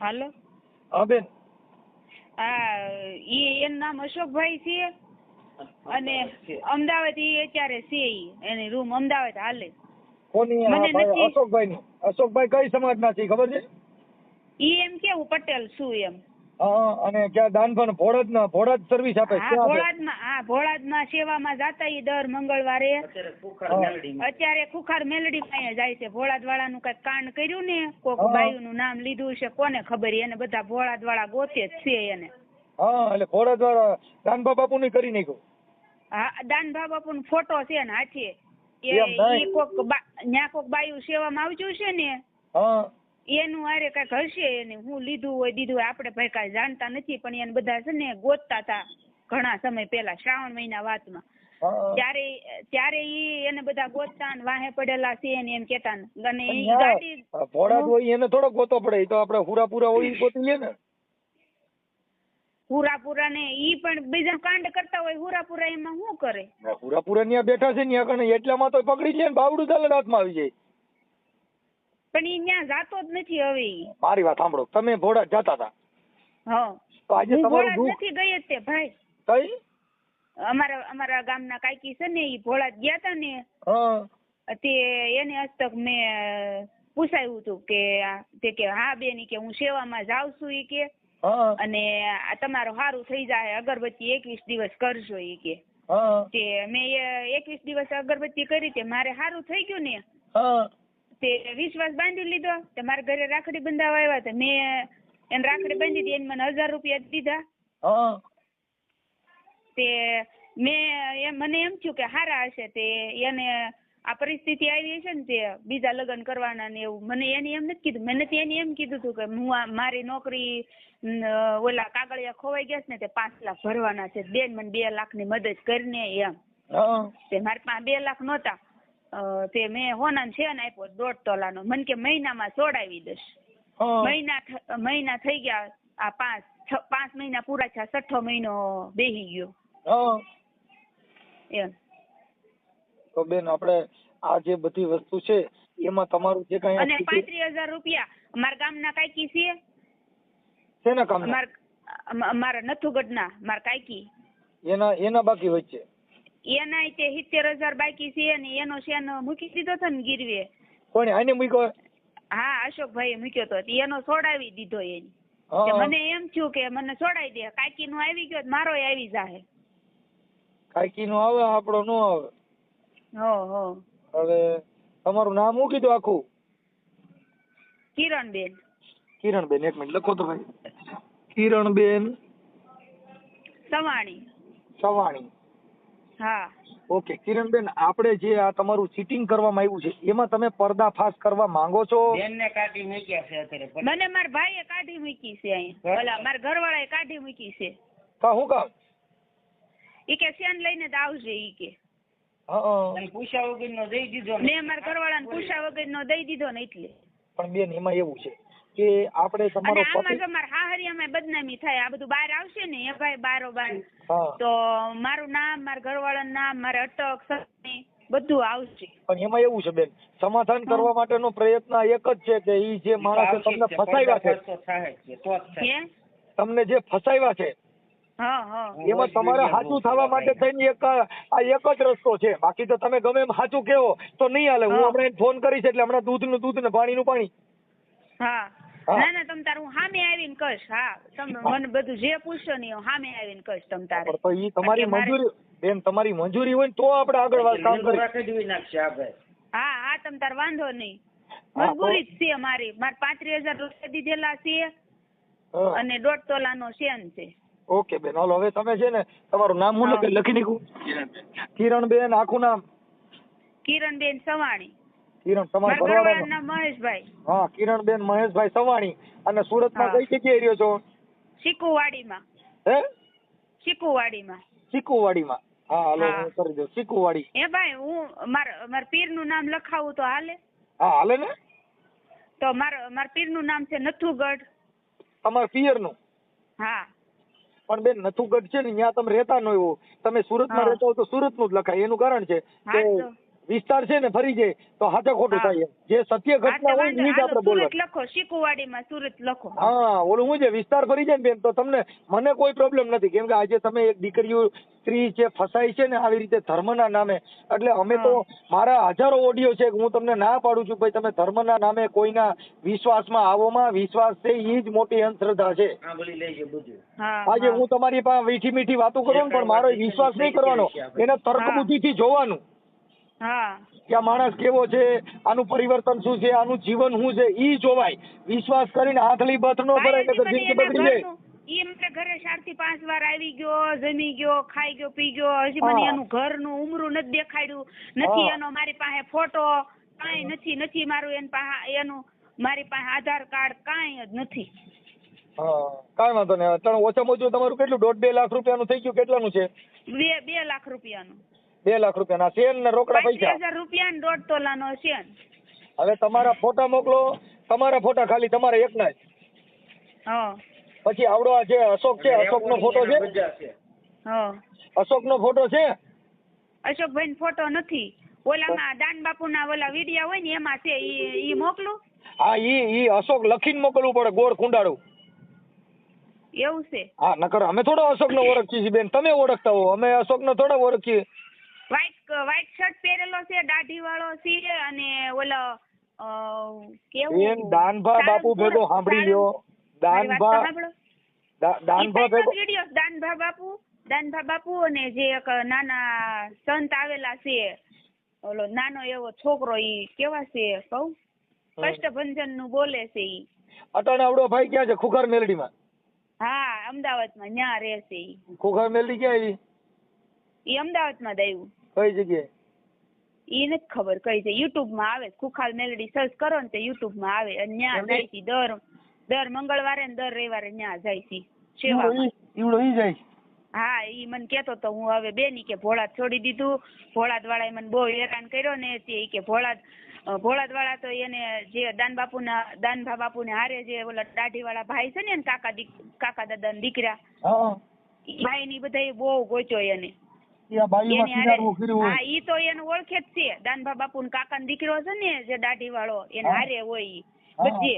હાલો. હા બેન. આ ઈ એનું નામ અશોકભાઈ છે. અને અમદાવાદ ઈ અત્યારે છે ઈ એની રૂમ અમદાવાદ હાલે. કોની અશોકભાઈ અશોકભાઈ કઈ સમાજના છે ખબર છે? ઈ એમ કેવું પટેલ શું એમ? અને ક્યાં દાનભણ ભોળાજ ના ભોળાજ સર્વિસ આપે આપે? ભોળાદમાં હા ભોળાદમાં સેવામાં જાતા ઈ દર મંગળવારે. અત્યારે ખુખાર મેલડી માં જાય છે. ભોળાજ વાળા નું કઈ કાંડ કર્યું ને કોક હા. બાયુનું નામ લીધું છે કોને ખબર એને બધા ભોળાજ વાળા ગોતે જ છે એને. હા એટલે ભોળાજ વાળા દાનભા બાપુ ની કરી નાખ્યું. હા દાનભા બાપુ નો ફોટો છે ને હાથે. એ કોક ન્યા કોક બાયુ સેવામાં આવજો છે ને. હા. એનું હારે કંઈક હશે એને હું લીધું હોય દીધું હોય આપણે ભાઈ કાંઈ જાણતા નથી પણ એને બધા છે ને ગોતતા હતા ઘણા સમય પહેલા શ્રાવણ મહિના વાતમાં. ત્યારે ત્યારે ઈ એને બધા ગોતતા ને વાહે પડેલા છે ને એમ કેતા ને. અને ઈ ગાડી ભોળા હોય એને થોડો ગોતો પડે તો આપણે હુરાપુરા હોય ગોતી લે ને. હુરાપુરા ને ઈ પણ બીજા કાંડ કરતા હોય હુરાપુરા એમાં શું કરે? ને હુરાપુરા ન્યા બેઠા છે ન્યા કણે એટલામાં તો પકડી લે ને બાવડું ચાલે હાથમાં આવી જાય. પણ ઈ ત્યાં જાતો જ નથી હવે ઈ. મારી વાત સાંભળો. તમે ભોળા જતા હતા. હા. તો આજે હું તમારું દુઃખ નથી ગઈ જ તે ભાઈ. કઈ? અમારા અમારા ગામના કાકી છે ને ઈ ભોળા ગયા તા ને. હા. તે એને હસ્તક મેં પૂછાયું હતું કે આ- તે કે હા બેન ઈ કે હું સેવામાં જાઉં છું ઈ કે. હા. અને આ તમારું સારું થઈ જાય અગરબત્તી એકવીસ દિવસ કરજો ઈ કે. હા. તે મેં એકવીસ દિવસ અગરબત્તી કરી તે મારે સારું થઈ ગયું ને. હા. તે વિશ્વાસ બાંધી લીધો તે મારા ઘરે રાખડી બંધાવા આવ્યા હતા. મેં એને રાખડી બાંધી હતી એને મને હજાર રૂપિયા દીધા. તે મેં એમ મને એમ થયું કે હારા હશે તે એને આ પરિસ્થિતિ આવી હશે ને તે બીજા લગ્ન કરવાના ને એવું. મને એને એમ નથી કીધું. મને એને એમ કીધું હતું કે હું આ મારી નોકરી ઓલા કાગળિયા ખોવાઈ ગયા છે ને તે પાંચ લાખ ભરવાના છે. બેન મને બે લાખની મદદ કરીને એમ. તે મારી પાસે બે લાખ નહોતા. તે મેં હોનાનો છે ને આપ્યો દોઢ તોલાનો. મને કે મહિનામાં સોડાવી દઈશ. મહિના મહિના થઈ ગયા આ પાંચ પાંચ મહિના પૂરા થયા છઠ્ઠો મહિનો બેહી ગયો. એમ. તો બેન આપણે આ જે બધી વસ્તુ છે એમાં તમારું જે કઈ અને પાંત્રીસ હજાર રૂપિયા અમારા ગામના કાકી છે? શેના કામ ના નથુગઢના મારા કાકી એના એના બાકી વચ્ચે એના તે સિત્તેર હજાર બાકી છે ને એનો શેન મૂકી દીધો હતો ને ગીરવે. કોને આને મૂક્યો? હા અશોકભાઈ મૂક્યો તો. એનો છોડાવી દીધો એની. મને એમ થયું કે મને છોડાવી દે. કાકી નું આવી ગયો મારો આવી જાહે. કાકી નું આવે આપણો નો આવે. હો હો. હવે તમારું નામ શું કીધું આખું? કિરણબેન. કિરણબેન એક મિનિટ લખો તો ભાઈ. કિરણબેન સવાણી. સવાણી. હા. ઓકે કિરણબેન આપણે જે આ તમારું ચીટિંગ કરવામાં આવ્યું છે એમાં તમે પર્દાફાશ કરવા માંગો છો? બેનને કાઢી મૂક્યા છે અત્યારે મને મારા ભાઈએ કાઢી મૂકી છે અહીં. ઓલા મારા ઘરવાળાએ કાઢી મૂકી છે. કા હું કામ? ઈ કે સેન લઈને જ આવજે ઈ કે. હા વગર નો વગરનો દઈ દીધો ને. મેં મારા ઘરવાળાને વગર નો દઈ દીધો ને એટલે. પણ બેન એમાં એવું છે. કે આપણે તમારો આમાં જો હાહરિયામાં બદનામી થાય. આ બધું બહાર આવશે ને એ ભાઈ બારો બાર તો મારું નામ મારા ઘરવાળાનું નામ મારે અટક બધું આવશે. પણ એમાં એવું છે બેન સમાધાન કરવા માટેનો પ્રયત્ન એક જ છે કે ઈ જે માણસે તમને ફસાવ્યા છે. તમને જે ફસાવ્યા છે હા હા. એમાં તમારે સાચું થવા માટે થઈને એક આ એક જ રસ્તો છે. બાકી તો તમે ગમે એમ સાચું કેવો તો નહીં હાલે. હું હમણાં ફોન કરીશ એટલે હમણાં દૂધનું દૂધ ને પાણી નું પાણી. હા. ના ના તમ તારું સામે આવીને કહીશ હા. તમે મને બધું જે પૂછશો ને સામે આવીને કહીશ તમ તારે. તો ઈ તમારી મંજૂરી બેન તમારી મંજૂરી હોય તો આપણે આગળ વાત કામ કરી રાખી દેવી નાખશે આ ભાઈ. હા હા તમ તાર વાંધો નહીં. મજબૂરી જ છે મારી. માર પાંત્રીસ હજાર રૂપિયા દીધેલા છે અને દોઢ તોલાનો સેન છે. ઓકે બેન હાલો હવે તમે છે ને તમારું નામ હું લખી નીકળું કિરણ કિરણબેન આખું નામ? કિરણબેન સવાણી. કિરણ ઘરવાળાનું નામ મહેશભાઈ. હા કિરણબેન મહેશભાઈ સવાણી. અને સુરતમાં. કઈ જગ્યાએ રહ્યો છો? શીકુવાડીમાં. હે? શીકુવાડીમાં. ચીકુવાડીમાં હા હાલો હા. કરી દઉં. સિકુવાડી એ ભાઈ હું માર માર પીરનું નામ લખાવું તો હાલે? હા હાલે ને? તો માર માર પીરનું નામ છે નથુગઢ. તમારા પિયરનું? હા. પણ બેન નથુગઢ છે ને ત્યાં તમે રહેતા ન હોય તમે સુરતમાં માં રહેતા હો તો સુરતનું જ લખાય. એનું કારણ છે કે. વિસ્તાર છે ને ફરી જાય તો હાથે ખોટું થાય જે સત્ય ઘટના હોય ને જ આપણે બોલવાનું. લખો શીકુવાડીમાં સુરત લખો. હા ઓલું હું છે વિસ્તાર ફરી જાય ને બેન તો તમને મને કોઈ પ્રોબ્લેમ નથી. કેમ કે આજે તમે એક દીકરીઓ સ્ત્રી છે ફસાય છે ને આવી રીતે ધર્મના નામે. એટલે અમે તો મારા હજારો ઓડિયો છે હું તમને ના પાડું છું ભાઈ તમે ધર્મના નામે કોઈના વિશ્વાસમાં આવોમાં વિશ્વાસ છે એ જ મોટી અંધશ્રદ્ધા છે. હા બોલી લેજે બધું હા આજે હું. તમારી પાસે મીઠી મીઠી વાતો કરું પણ મારો વિશ્વાસ નહીં કરવાનો. એને તર્ક. બુદ્ધિથી જોવાનું. કે આ માણસ કેવો છે આનું પરિવર્તન શું છે આનું જીવન શું છે ઈ જોવાય. વિશ્વાસ કરીને હાથલી બથ નો ભરાય હજી જિંદગી બગડી જાય ઈ મને ઘરે ચારથી પાંચ વાર આવી ગયો જમી ગયો ખાઈ ગયો પી ગયો. હજી મને. એનું ઘરનું ઉમરું નથી દેખાડ્યું. નથી એનો મારી પાસે ફોટો કાંઈ નથી નથી મારું એન પાસે એનું મારી પાસે આધાર કાર્ડ કાંઈ જ નથી. કાંઈ વાંધો નહીં. ઓછામાં ઓછું તમારું કેટલું? દોઢ બે લાખ રૂપિયાનું થઈ ગયું. કેટલાનું છે? બે બે લાખ રૂપિયાનું. બે લાખ રૂપિયાના શેર ને રોકડા પૈસા. હજાર રૂપિયા દોઢ તોલાનો છે હવે તમારા ફોટા મોકલો તમારા ફોટા ખાલી તમારા એકના જ. પછી આવડો આ જે અશોક છે અશોકનો ફોટો છે. અશોક નો ફોટો છે? અશોકભાઈ ફોટો નથી. ઓલામાં દાન બાપુ ના ઓલા વિડિયા હોય ને એમાં છે ઈ ઈ મોકલું? હા ઈ ઈ અશોક લખીને મોકલવું પડે ગોળ કુંડાળું એવું છે. હા નકર અમે થોડો અશોકનો ઓળખીએ છીએ બેન. તમે ઓળખતા હો અમે અશોક ને થોડા ઓળખીએ. વ્હાઈટ વ્હાઈટ શર્ટ પહેરેલો છે દાઢી વાળો છે અને ઓલો કેવું? દાનભા બાપુ ભેગો સાંભળી. લ્યો દાનભા દાનભા ભેગો વીડિયો દાનભા બાપુ દાનભા બાપુ અને જે એક નાના સંત આવેલા છે ઓલો નાનો એવો છોકરો ઈ કેવા છે કહું? કષ્ટભંજનનું બોલે છે ઈ. અટાણે આવડો ભાઈ ક્યાં છે? ખુખર મેલડી માં હા અમદાવાદમાં ન્યા રહે છે ઈ. ખુખર મેલડી ક્યાં આવી? ઈ અમદાવાદમાં આવ્યું. કઈ જગ્યાએ? ઈ નથી ખબર કઈ છે યુટ્યુબમાં આવે ખુખાલ મેલડી સર્ચ કરો ને તો યુટ્યુબમાં આવે. અને ન્યા જાય છે દર દર મંગળવારે ને દર રવિવારે ન્યા જાય છે. સેવા ઈવડો ઈ જાય હા ઈ મને કેતો તો હું હવે બેની કે ભોળાદ છોડી દીધું. ભોળાદ વાળાએ મને બહુ હેરાન કર્યો ને તે કે ભોળાદ ભોળાદ વાળા તો એને જે દાન બાપુના દાનભા બાપુને હારે જે ઓલા દાઢી વાળા ભાઈ છે ને કાકા દીક કાકા દાદા દીકરા ભાઈ ની બધા બહુ ગોચ્યો એને. ઈ બાયુમાં એની કર્યું હોય. હા ઈ તો એને ઓળખે જ છે. દાનભા બાપુ કાકા દીકરો છે ને જે દાઢી વાળો એને હારે હોય. બધે.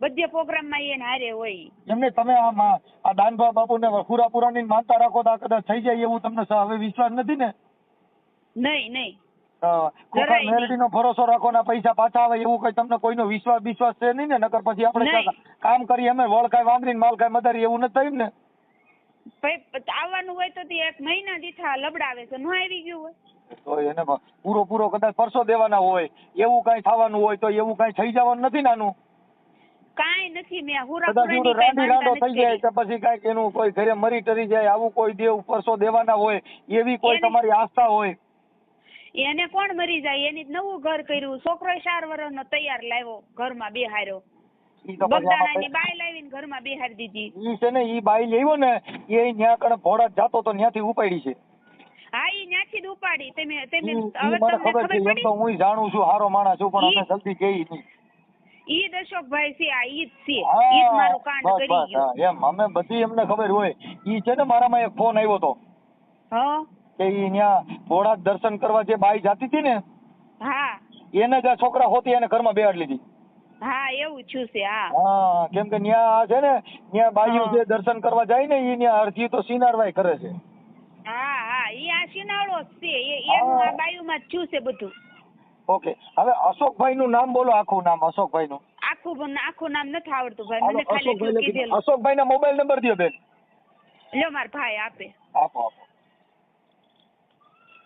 બધે પ્રોગ્રામમાં એને હારે હોય. એમને તમે આ આ દાનભા બાપુને ખુરા ની માનતા રાખો તો આ કદાચ થઈ જાય એવું તમને હવે વિશ્વાસ નથી ને? નહીં નહીં. ખોખા જરાય નહીં. ભરોસો રાખો ને પૈસા પાછા આવે એવું કઈ તમને કોઈનો વિશ્વાસ વિશ્વાસ છે નહીં ને? નકર પછી આપણે કામ કરીએ અમે વળ કાંઈ વાંદરી ને માલ કાંઈ મદારી એવું નથી થયું ને? ભાઈ આવવાનું હોય તો એક મહિના દીઠા લબડાવે છે નો આવી ગયું હોય. તો એને પૂરો પૂરો કદાચ પરસો દેવાના હોય એવું કઈ થવાનું હોય તો એવું કઈ થઈ જવાનું નથી નાનું. કાંઈ નથી મેં હુરા કદાચ પુરાની એવડો કાંઈ રાંડી રાંડો થઈ જાય નથી પછી કાંઈક એનું કોઈ ઘરે મરી ટરી જાય આવું કોઈ દેવ પરસો દેવાના હોય એવી કોઈ તમારી આસ્થા હોય. એને કોણ મરી જાય? એની નવું ઘર કર્યું. છોકરો ચાર વર્ષનો તૈયાર લાવ્યો ઘરમાં બેહાર્યો. ઈ તો બગદાણાની આમાં લાવીને ઘરમાં બેહારી દીધી. ઈ છે ને ઈ બાઈ લેવો ને એ ન્યા કણે ભોળા જાતો તો ન્યાથી ઉપાડી છે. હા ઈ ન્યાથી જ ઉપાડી. તમે તમે હવે તમને ખબર છે એમ તો હું જાણું છું હારો માણસ છું પણ અમે જલ્દી કહી નહીં. ઈ જ છે આ ઈ જ છે. ઈ જ મારું કાંડ કરી બસ, એમ. અમે બધી એમને ખબર હોય. ઈ છે ને મારામાં એક ફોન આવ્યો તો. હા? કે ઈ ન્યા ભોળા દર્શન કરવા જે બાઈ જાતી હતી ને હા. એને જ આ છોકરા હોતી એને ઘરમાં બેહાડી લીધી. હા એવું છું છે હા. હા કેમ કે ન્યા છે ને ન્યા બાઈઓ જે દર્શન કરવા જાય ને ઈ ન્યા અરજી તો સિનારવાય કરે છે. હા હા ઈ આ જ છે એ એનું આ બાયુમાં જ છું છે બધું. ઓકે હવે અશોકભાઈ નું નામ બોલો આખું નામ અશોકભાઈ નું આખું આખું નામ નથી આવડતું ભાઈ મને ખાલી એટલું કીધેલું. અશોકભાઈ ના મોબાઈલ નંબર દિયો બેન. લ્યો માર ભાઈ આપે. આપો આપો.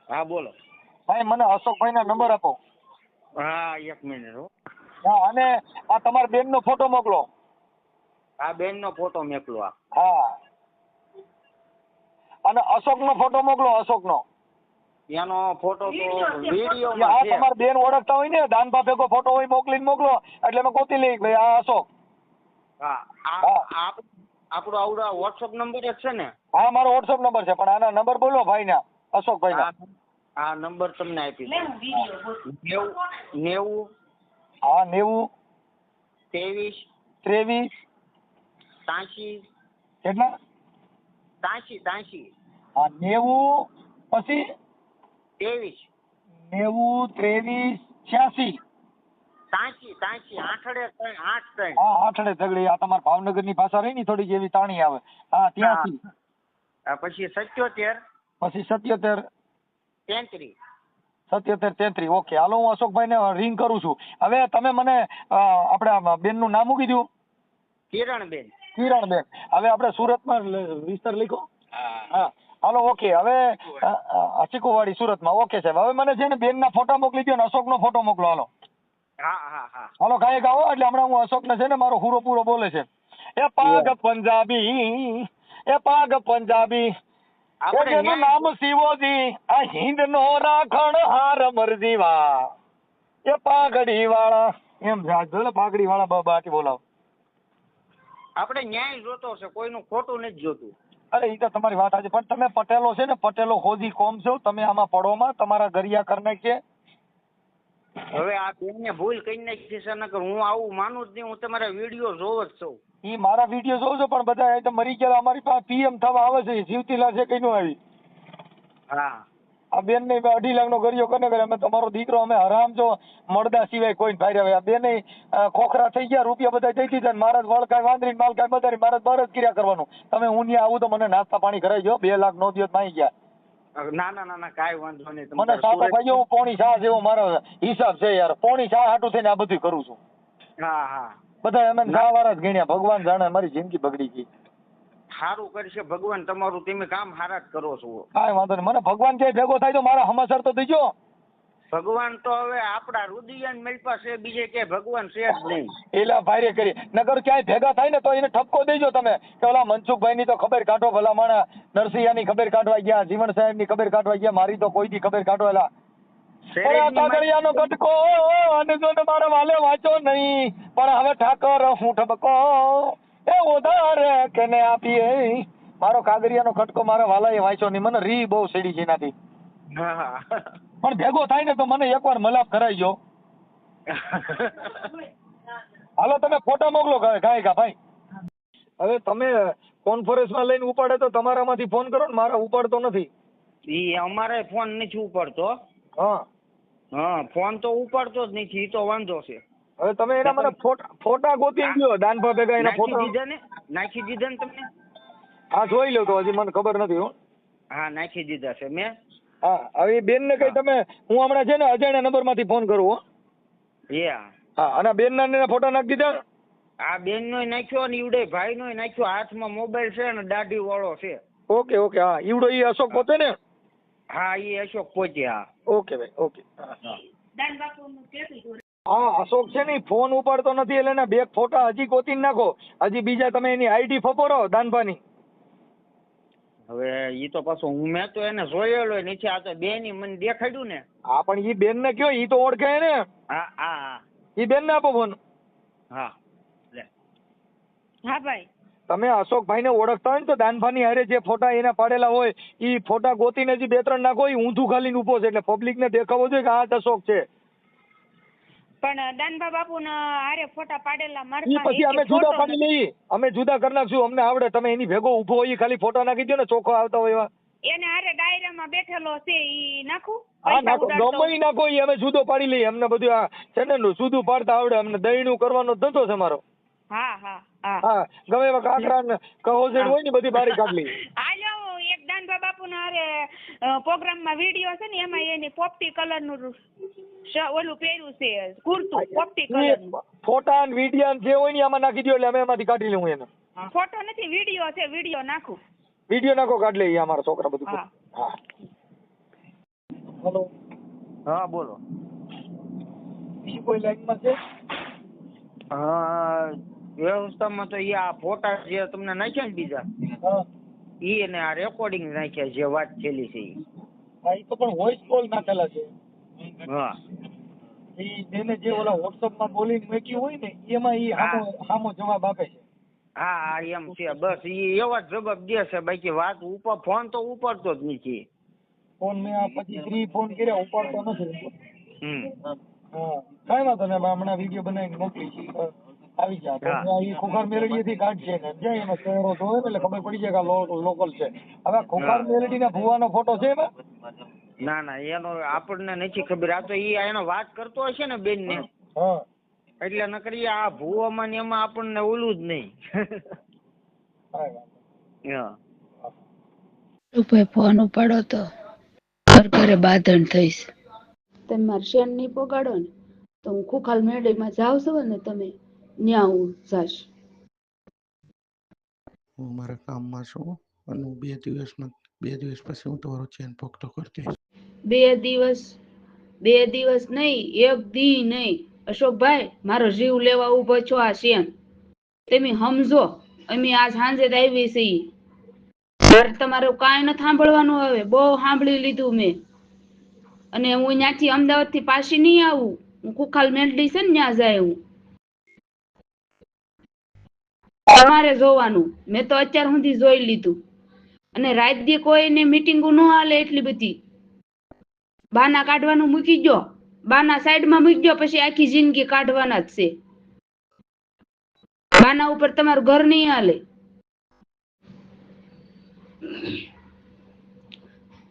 હા બોલો. ભાઈ મને અશોકભાઈ ના નંબર આપો. હા એક મિનિટ હો. હા અને આ તમારા બેન નો ફોટો મોકલો. આ બેન નો ફોટો મોકલો આ. હા. અને અશોક નો ફોટો મોકલો અશોક નો એનો ફોટો તો આ વિડીયોમાં છે. તમારા બેન ઓળખતા હોય ને દાનભા ભેગો ફોટો હોય મોકલીને મોકલો એટલે અમે ગોતી લઈ ભાઈ આ અશોક. હા આ આપણો આવડા વોટ્સઅપ નંબર જ છે ને? હા મારો વોટ્સઅપ નંબર છે પણ આના નંબર બોલો ભાઈ ના અશોકભાઈ ના આ આ નંબર તમને આપી દઉં. નેવું નેવું હા નેવું. ત્રેવીસ. ત્રેવીસ. ત્યાંશી કેટલા? ત્યાંશી ત્યાંશી હા નેવું. પછી? ત્રેવીસ. નેવું ત્રેવીસ છ્યાસી. તાંસી તાંસી આઠડે ત્રણ આઠ ત્રણ. હા આઠડે તગડી. આ તમારા ભાવનગરની ભાષા રહી ને થોડી જેવી તાણી આવે. હા ત્યાંસી પછી સત્યોતેર. પછી સત્યોતેર. તેત્રીસ. સત્યોતેર તેત્રી. ઓકે હાલો હું અશોકભાઈ ને રિંગ કરું છું. હવે તમે મને આપણે બેનનું નામ મૂકી દઉં કિરણબેન. કિરણબેન. હવે આપણે સુરતમાં વિસ્તાર લખો. હા. હાલો ઓકે હવે ચીકુવાડી સુરતમાં. ઓકે સાહેબ. હવે મને છે ને બેન ના ફોટા મોકલી દો ને અશોક નો ફોટો મોકલો. હાલો. હાલો કાંઈ ગાવો એટલે હમણાં હું અશોક ને છે ને મારો હુરો પૂરો બોલે છે. એ પાગ પંજાબી એ પાગ પંજાબી એ ન્યાય- નામ શિવોજી. આ હિંદ નો રાખણ હાર મરજીવા. એ પાઘડી વાળા એમ છે. આ જો ને પાઘડી વાળા બાબા આટી બોલાવો. આપણે ન્યાય જોતો છે કોઈનું ખોટું નથી જોતું. અરે ઈ તો તમારી વાત આજે પણ તમે પટેલો છે ને પટેલો હોજી કોમ છો તમે આમાં પડોમાં તમારા ગરિયા કરને કે. હવે આ બેન ભૂલ કઈ નાખી છે નકર હું આવું માનું જ નહીં હું તમારા વીડિયો જોવ જ છું. ઈ મારા વીડિયો જોઉં છો પણ બધા એ તો મરી ગયા અમારી પાસે પીએમ થવા આવે છે જીવતી લાશે કઈ નું આવી. હા. આ બેન ને અઢી લાખ નો ગરિયો કને કરે અમે તમારો દીકરો અમે હરામ છો મળદા સિવાય કોઈ રહ્યા આ બેન ખોખરા થઈ ગયા રૂપિયા બધા જઈ દીધા મારા વળકાય વાંદરી માલકાય બધારી મારા બર જ ક્રિયા કરવાનું. તમે હું ત્યાં આવું તો મને નાસ્તા પાણી કરાવી દો બે લાખ નો દિવસ માઈ ગયા. ના ના ના ના કાંઈ વાંધો નહીં મને સાતો સુરત- હું પોણી શાહ જેવો મારો હિસાબ છે યાર પોણી શાહ હાટું થઈને આ બધું કરું છું. હા હા. બધા એમ શાહ વાળા જ ગણ્યા. ભગવાન જાણે મારી જિંદગી બગડી ગઈ. સારું કરશે ભગવાન તમારું તમે કામ સારા જ કરો છો. કાંઈ વાંધો નહીં. મને ભગવાન ક્યાંય ભેગો થાય તો મારા હમાસર તો દેજો. ભગવાન તો હવે આપણા રુદિયાન મેલપા છે બીજે કે ભગવાન છે જ નહીં. એલા ભાઈ કરી. નગર ક્યાંય ભેગા થાય ને તો એને ઠપકો દેજો તમે. કે ઓલા મનસુખભાઈ ની તો ખબર કાઢો ભલા માણા નરસિંહા ની ખબર કાઢવા ગયા જીવન સાહેબની ખબર કાઢવા ગયા મારી તો કોઈ થી ખબર કાઢો આ કાગળિયાનો કટકો અને જો મારા વાલે વાંચો નહીં પણ હવે ઠાકર હું ઠબકો. એ ઉધાર કેને આપીએ? મારો કાગળિયાનો કટકો મારા વાલાએ વાંચ્યો નહીં. મને રી બહુ સીડી છે એનાથી પણ ભેગો થાય ને તો મને એકવાર મલાપ કરાવજો. હાલો તમે ફોટા મોકલો ગાય ગાયકા ભાઈ. હવે તમે કોન્ફરન્સમાં લઈને ઉપાડે તો તમારામાંથી ફોન કરો ને મારા ઉપાડતો નથી. એ અમારે ફોન નથી ઉપાડતો. હા. હા ફોન તો ઉપાડતો જ નથી ઈ તો વાંધો છે. હવે તમે એના મને ફોટા ગોતી ગયો દાનભા ભેગા એના ફોટા. દીધા ને નાખી દીધા ને તમને? હા જોઈ લો તો હજી મને ખબર નથી હો. હા નાખી દીધા છે મેં. હા હવે બેન ને કઈ તમે હું હમણાં છે ને અજાણ્યા નંબરમાંથી ફોન કરું હો. એ હા અને બેન ના ને ફોટા નાખી દીધા? આ બેન નો નાખ્યો ને ઈવડે ભાઈ નોય નાખ્યો હાથમાં મોબાઈલ છે ને દાઢી વાળો છે. ઓકે ઓકે હા ઈવડો ઈ અશોક પોતે ને? હા એ અશોક પોચી હા ઓકે ભાઈ ઓકે. હા. અશોક છે ને ફોન ફોન ઉપાડતો નથી એટલે એના બે ફોટા હજી ગોતી નાખો. હજી બીજા તમે એની આઈડી ફપોરો દાનભાની. હવે ઈ તો પાછું હું મેં તો એને જોયેલો નીચે આ તો બેની મને દેખાડ્યું ને. હા પણ ઈ બેન ને કયો ઈ તો ઓળખે ને. હા હા હા. ઈ બેન ને આપો ફોન. હા લે. હા ભાઈ. તમે અશોકભાઈ ને ઓળખતા હોય ને તો દાનભાની હારે જે ફોટા એના પાડેલા હોય એ ફોટા ગોતીને જે બે ત્રણ નાખો ઊંધું ખાલીને ઊભો છે. એટલે પબ્લિક ને દેખાવો જોઈએ કે આ જ અશોક છે. પણ દાનબા બાપુના હારે ફોટા પાડેલા મારા પછી અમે જુદા પાડી લઈએ. અમે જુદા કરી નાખશું. અમને આવડે તમે એની ભેગો ઊભો હોય ખાલી ફોટા નાખી દો ને ચોખ્ખો આવતા હોય એવા. એને હારે ડાયરામાં બેઠેલો છે ઈ નાખું? હા નાખો. ગમે નાખો ઈ અમે જુદો પાડી લઈએ. અમને બધું આ છે ને જુદું પાડતા આવડે. અમને દહીંનું કરવાનો ધંધો છે મારો. હા હા હા. હા ગમે એવા કાંકરા ને કહોજેડ હોય ને બધી બારી કાઢ આલો એક દાનબા બાપુના હારે પ્રોગ્રામમાં વીડિયો છે ને એમાં એની પોપટી કલરનું ઓલું પહેર્યું છે કુર્તું પોપટી કલર ફોટા ને વિડિયા જે હોય ને આમાં નાખી દો એટલે અમે એમાંથી કાઢી લઉં એને. ફોટો નથી વીડિયો છે વીડિયો નાખું. વીડિયો નાખો કાઢ લઈએ અમારા છોકરા બધું હા. હા. હેલો. હા બોલો. બીજી કોઈ લાઈનમાં છે? હા વ્યવસ્થામાં તો એ આ ફોટા જે તમને નાખ્યા ને બીજા ઈ અને આ રેકોર્ડિંગ નાખ્યા જે વાત થયેલી છે હા ઈ તો પણ વોઇસ કોલ નાખેલા છે. હા. ઈ જેને જે ઓલા WhatsApp માં બોલીને મૂક્યું હોય ને એમાં ઈ હામો હામો જવાબ આપે છે. હા હા એમ છે. બસ ઈ એવા જવાબ દે છે બાકી વાત ઉપર ફોન તો ઉપાડતો જ નથી. ફોન મેં આ પછી ફ્રી ફોન કર્યા ઉપાડતો નથી. હમ. હા. કઈ વાંધો ને હમણાં વીડિયો બનાવીને મોકલી છે આવી જા તો હા. ત્યાં ઈ ખુખાર મેલડીએથી કાઢશે ને. જાય એમાં ચહેરો જોવે એટલે ખબર પડી જાય કે લોકલ છે. હવે ખુખાર મેલડીના ભુવાનો ફોટો છે એમાં? ના ના એનો આપણને નથી ખબર. આ તો ઈ એનો વાત કરતો હશે ને બેન ને એટલે નકરી આ ભૂવામાં ને એમાં આપણને ઓલું જ નહીં. ભાઈ ફોન ઉપાડો તો. ઘર ઘરે બાંધણ થઈશ. તમે મારે શેન નહીં પોગાડો ને તો હું ખુખાલ મેળીમાં જાવ છો ને તમે ન્યા હું હું મારા કામમાં છું અને હું બે દિવસમાં બે દિવસ પછી હું તમારો ચેન પકડો કરી દઈશ. બે દિવસ બે દિવસ નહીં એક દી નહીં. અશોકભાઈ મારો જીવ લેવા ઊભો છો આ શેન તમે સમજો અમે આજ સાંજે જ આવી છીએ. મારે તમારું કાંઈ ન સાંભળવાનું હવે બહુ સાંભળી લીધું મેં. અને હું ત્યાંથી અમદાવાદથી પાછી નહીં આવું. હું કુખાલ મેલડી છે ને ત્યાં જાય હું. તમારે જોવાનું. મેં તો અત્યાર સુધી જોઈ લીધું. અને રાજ્ય કોઈને મીટિંગો ન હાલે એટલી બધી. બાના કાઢવાનું મૂકી ગયો બાના સાઈડમાં મૂકી ગયો પછી આખી જિંદગી કાઢવાના જ છે. બાના ઉપર તમારું ઘર નહીં હાલે.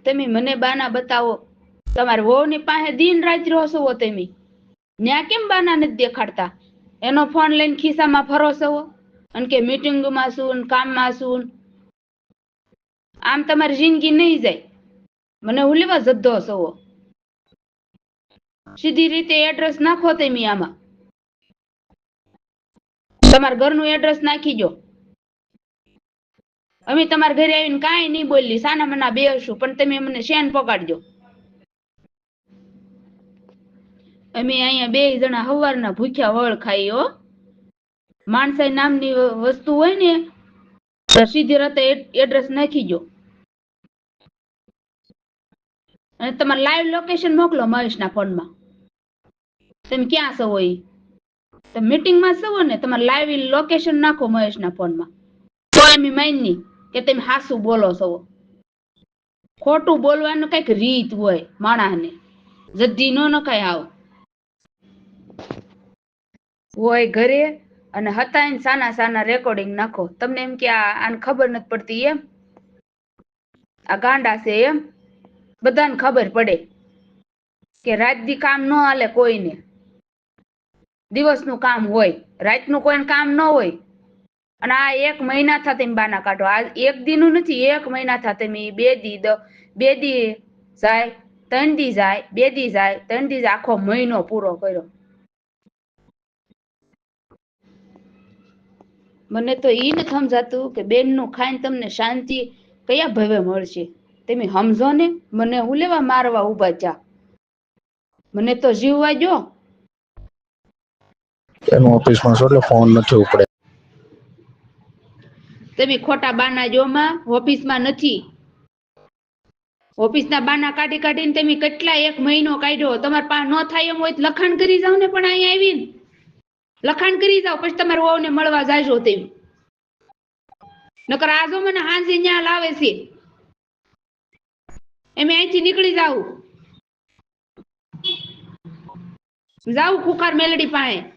તમે મને બાના બતાવો. તમારે વહુ ની પાસે દિન રાત રહો છો તમે. ન્યા કેમ બાના નથી દેખાડતા? એનો ફોન લઈને ખિસ્સામાં ફરો છો? અને કે મીટિંગમાં શું કામમાં શું આમ તમારી જિંદગી નહીં જાય. મને હું લેવા જદ્દો સવો સીધી રીતે એડ્રેસ નાખો તમે આમાં તમારા ઘરનું એડ્રેસ નાખી દો. અમે તમારા ઘરે આવીને કાંઈ નહીં બોલી, સાના મના બે હશું પણ તમે મને શેન પકડજો અમે અહીંયા બે જણા હવારના ભૂખ્યા વળ ખાઈ હો. માણસાઈ નામની વસ્તુ હોય ને સીધી રતે એડ્રેસ નાખી જો અને તમારે લાઈવ લોકેશન મોકલો મહેશના ફોનમાં. તમે ક્યાં છો હોય તમે મીટિંગમાં છો ને, તમારે લાઈવ લોકેશન નાખો મહેશના ફોનમાં. તો એમ માની કે તમે હાસું બોલો છો ખોટું બોલવાનું કંઈક રીત હોય માણસને. જદ્દી નો નખાય આવ. હોય ઘરે અને હતા એને સાના સાના રેકોર્ડિંગ નાખો. તમને એમ કે આને ખબર નથી પડતી એમ? આ ગાંડા છે એમ? બધાને ખબર પડે કે રાત દી કામ ન હાલે કોઈને. દિવસનું કામ હોય. રાતનું કોઈને કામ ન હોય. અને આ એક મહિના થા તમે બાના કાઢો. આ એક દીનું નથી, એક મહિના થા તમે બે દી દ- બે દી જાય, ત્રણ દી જાય, બે દી જાય, ત્રણ દી આખો મહિનો પૂરો કર્યો. મને તો ઈ નથી સમજાતું કે બેનનું ખાઈને તમને શાંતિ કયા ભવે મળશે? તમે સમજો ને મને હું લેવા મારવા ઊભા ચા મને તો જીવવા જો એનું ઓફિસમાં છો એટલે ફોન નથી ઉપડે? તમે ખોટા બાના જોમાં ઓફિસમાં નથી. ઓફિસના બાના કાઢી કાઢીને તમે કેટલા એક મહિનો કાઢ્યો? તમારે પા ન થાય એમ હોય લખાણ કરી જાવ ને પણ અહીંયા આવીને. લખાણ કરી જાવ પછી તમારે વહુને મળવા જાજો તેમ. નકર આજો મને હાંસી ન્યા લાવે છે. એમે અહીંથી નીકળી જાવ જાવ ખુખાર મેલડી પાસે.